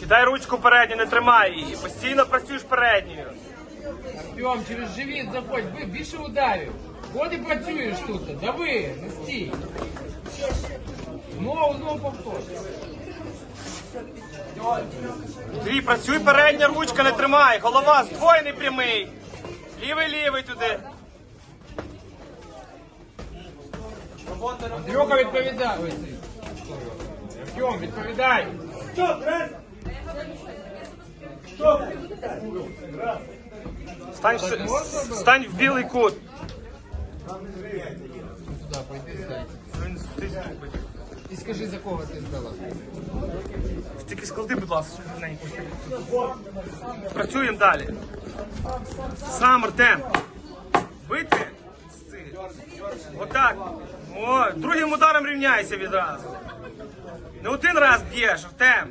Кидай ручку передню, не тримай її. Постійно працюєш передньою. Артем, через живіт заходь, ви більше ударів. От і працюєш тут, дави, не стій. Знову, знову повтор. Андрій, працюй передня ручка, не тримай. Голова здвоєний прямий. Лівий, лівий туди. Андрюха відповідай. Ой, цей. Артем, відповідай. Стань, в- стань в білий кут. Пойди. І скажи, за кого ти здала. Тільки склади, будь ласка. Працюємо далі. Сам Артем. Бити. Отак. О, другим ударом рівняйся відразу. Не один раз б'єш, Артем.